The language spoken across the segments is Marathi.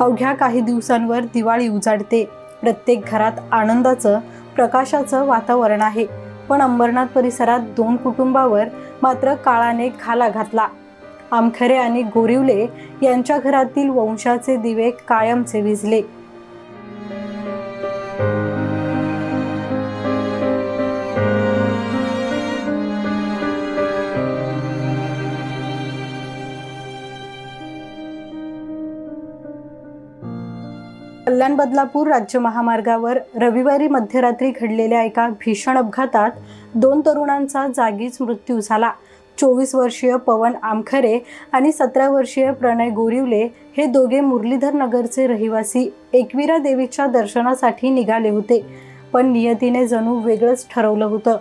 अवघ्या काही दिवसांवर दिवाळी उजाडते. प्रत्येक घरात आनंदाचं प्रकाशाचं वातावरण आहे. पण अंबरनाथ परिसरात दोन कुटुंबावर मात्र काळाने घाला घातला. आमखरे आणि गोरिवले यांच्या घरातील वंशाचे दिवे कायमचे विजले कल्याण बदलापूर राज्य महामार्गावर रविवारी मध्यरात्री घडलेल्या एका भीषण अपघातात दोन तरुणांचा जागीच मृत्यू झाला. चोवीस वर्षीय पवन आमखरे आणि सतरा वर्षीय प्रणय गोरिवले हे दोघे मुरलीधर नगरचे रहिवासी एकविरा देवीच्या दर्शनासाठी निघाले होते पण नियतीने जणू वेगळंच ठरवलं होतं.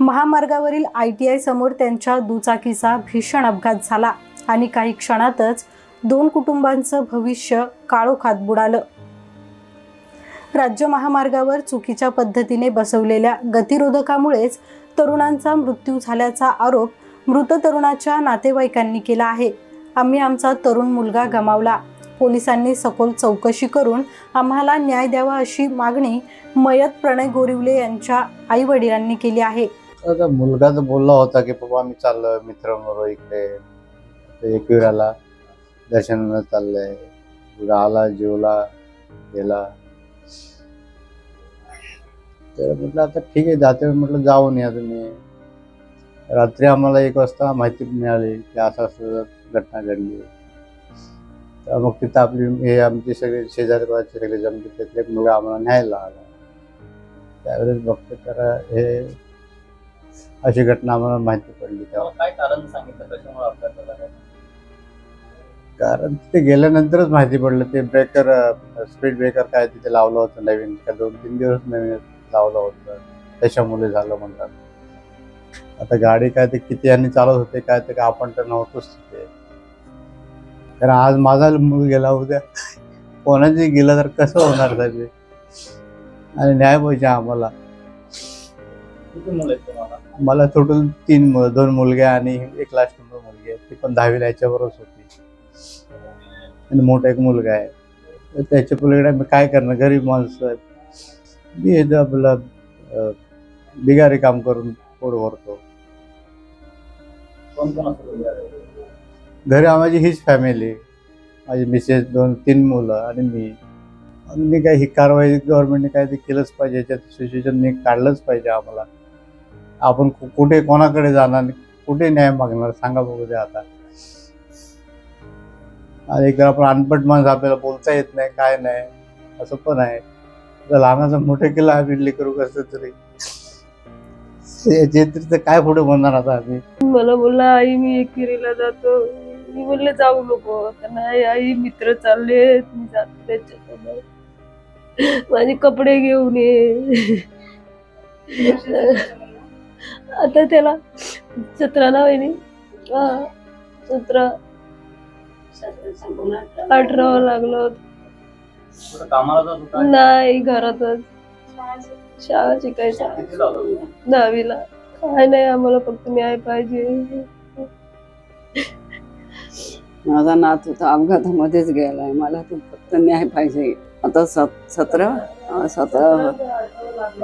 महामार्गावरील आय टी आय समोर त्यांच्या दुचाकीचा भीषण अपघात झाला आणि काही क्षणातच दोन कुटुंबांचं भविष्य काळोखात बुडालं. राज्य महामार्गावर चुकीच्या पद्धतीने बसवलेल्या गतिरोधकामुळेच तरुणांचा मृत्यू झाल्याचा आरोप मृत तरुणाच्या नातेवाईकांनी केला आहे. आम्ही आमचा तरुण मुलगा गमावला. पोलिसांनी सखोल चौकशी करून आम्हाला न्याय द्यावा अशी मागणी मयत प्रणय गोरिवले यांच्या आई वडिलांनी केली आहे. मुलगा तर बोलला होता की बाबा आम्ही चाललोय मित्रांबरोबर इकडे. एकविराला दर्शनाला चाललंय. आला जेवला गेला. तर म्हटलं आता ठीक आहे जाते. म्हटलं जाऊन या तुम्ही रात्री आम्हाला एक वाजता माहिती मिळाली की असं असं घटना घडली. तर मग तिथं आपली हे आमचे सगळे शेजारी सगळे जमले त्यातले एक मुलगा आम्हाला न्यायला आला. त्यावेळेस बघतो तर हे अशी घटना आम्हाला माहिती पडली तेव्हा. काय कारण सांगितलं? कशामुळे अपघात? कारण तिथे गेल्यानंतरच माहिती पडलं. ते ब्रेकर स्पीड ब्रेकर काय तिथे लावलं होतं नवीन का दोन तीन दिवस नवीन. लावलं होतं. त्याच्यामुळे झालं म्हणतात. आता गाडी काय ते किती यांनी चालवत होते काय ते काय आपण तर नव्हतोच तिथे. कारण आज माझा मूल गेला उद्या. कोणाची गेला तर कसं होणार त्याचे आणि न्याय पाहिजे आम्हाला. मुलं टोटल तीन दोन मुलगे आणि एक लास्ट नंबर मुलगी आहे. ती पण दहावीला याच्याबरोबरच होती. आणि मोठा एक मुलगा आहे. त्याच्या पलीकडे मी काय करणार? गरीब माणसं मी हे जे आपलं बिगारी काम करून पोट भरतो. कोण कोण असतो तुमच्याकडे? घरी माझी हीच फॅमिली माझी मिसेस दोन तीन मुलं आणि मी. आणि मी काय ही कारवाई गव्हर्नमेंटने काय ते केलंच पाहिजे याच्यात सिच्युएशन काढलंच पाहिजे आम्हाला. आपण कु- कुठे कोणाकडे जाणार कुठे न्याय मागणार सांगा बघू द्या आता. आणि एक तर आपण अनपट माणसं आपल्याला बोलता येत नाही काय नाही असं पण आहे. लहानाचं मोठं केलं आम्ही लेकरू कसं तरी. तरी तर काय पुढे म्हणणार आता आम्ही? मला बोलला आई मी एकेरीला जातो. मी बोलले जाऊ नको. नाही आई मित्र चालले मी जातो त्याच्यासोबत. माझे कपडे घेऊन ये. आता त्याला सतरा ना वहिनी? हा सतरा. अठरावं लागलं होतं. नाही घरातच. शाळा शिकायचा. दहावीला. काय नाही आम्हाला फक्त न्याय पाहिजे. माझा नात होता अपघातामध्येच गेलाय. मला तो फक्त न्याय पाहिजे. आता सत सतरा सतरा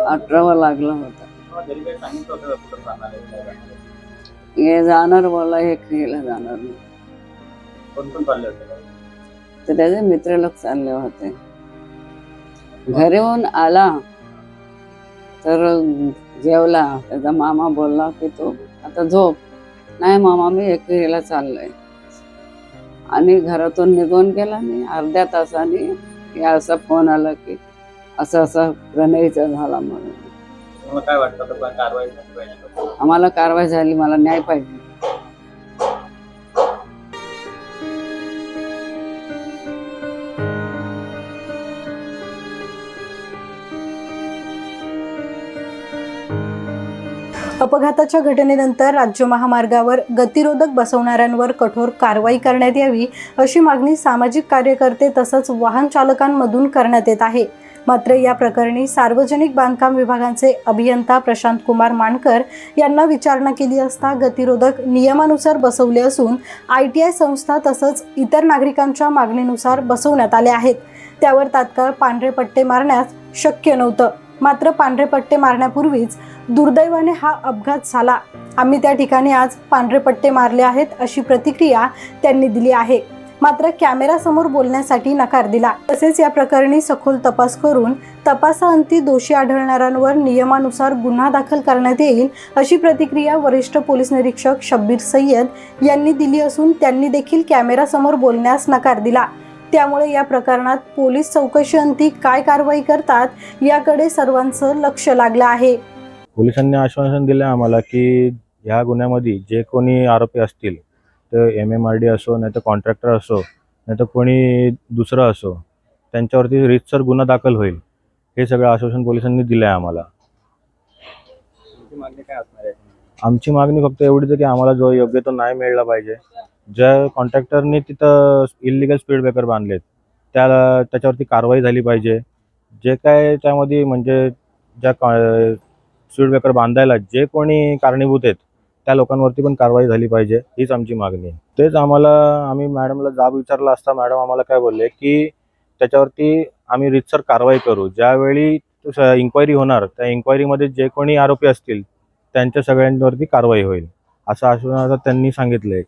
अठरावा लागला होता? हे जाणार बोला हे खेळला जाणार नाही. तर त्याचे मित्र लोक चालले होते. घरी येऊन आला तर जेवला. त्याचा मामा बोलला की तो आता झोप. नाही मामा मी एकविरीला चाललोय. आणि घरातून निघून गेला आणि अर्ध्या तासाने असा फोन आला की असं असं प्रणयचा झाला म्हणून. काय वाटतं? आम्हाला कारवाई झाली मला न्याय पाहिजे. अपघाताच्या घटनेनंतर राज्य महामार्गावर गतिरोधक बसवणाऱ्यांवर कठोर कारवाई करण्यात यावी अशी मागणी सामाजिक कार्यकर्ते तसंच वाहन चालकांमधून करण्यात येत आहे. मात्र या प्रकरणी सार्वजनिक बांधकाम विभागाचे अभियंता प्रशांत कुमार मानकर यांना विचारणा केली असता गतिरोधक नियमानुसार बसवले असून आय टी आय संस्था तसंच इतर नागरिकांच्या मागणीनुसार बसवण्यात आले आहेत. त्यावर तात्काळ पांढरे पट्टे मारण्यास शक्य नव्हतं. मात्र पांढरे पट्टे मारण्यापूर्वीच दुर्दैवाने हा अपघात झाला. आम्ही त्या ठिकाणी आज पांढरे पट्टे मारले आहेत अशी प्रतिक्रिया त्यांनी दिली आहे. मात्र कॅमेरासमोर बोलण्यासाठी नकार दिला. तसेच या प्रकरणी सखोल तपास करून तपासाअंती दोषी आढळणाऱ्यांवर नियमानुसार गुन्हा दाखल करण्यात येईल अशी प्रतिक्रिया वरिष्ठ पोलीस निरीक्षक शब्बीर सय्यद यांनी दिली असून त्यांनी देखील कॅमेरासमोर बोलण्यास नकार दिला. त्यामुळे या प्रकरणात पोलीस चौकशीअंती काय कारवाई करतात याकडे सर्वांचं लक्ष लागलं आहे. पोलिसांनी आश्वासन दिलं आम्हाला की ह्या गुन्ह्यामध्ये जे कोणी आरोपी असतील तर एम एम आर डी असो नाही तर कॉन्ट्रॅक्टर असो नाही तर कोणी दुसरं असो त्यांच्यावरती रितसर गुन्हा दाखल होईल. हे सगळं आश्वासन पोलिसांनी दिलं आहे आम्हाला. आमची मागणी फक्त एवढीच की आम्हाला जो योग्य तो नाही मिळला पाहिजे. ज्या कॉन्ट्रॅक्टरने तिथं इलिगल स्पीड ब्रेकर बांधलेत त्याला त्याच्यावरती कारवाई झाली पाहिजे. जे काय त्यामध्ये म्हणजे ज्या स्पीड ब्रेकर बांधायला जे कोणी कारणीभूत आहेत त्या लोकांवरती पण कारवाई झाली पाहिजे हीच आमची मागणी आहे. तेच आम्हाला आम्ही मॅडमला जाब विचारला असता मॅडम आम्हाला काय बोलले की त्याच्यावरती आम्ही रितसर कारवाई करू. ज्यावेळी इन्क्वायरी होणार त्या इन्क्वायरीमध्ये जे कोणी आरोपी असतील त्यांच्या सगळ्यांवरती कारवाई होईल असं आश्वासन त्यांनी सांगितलं आहे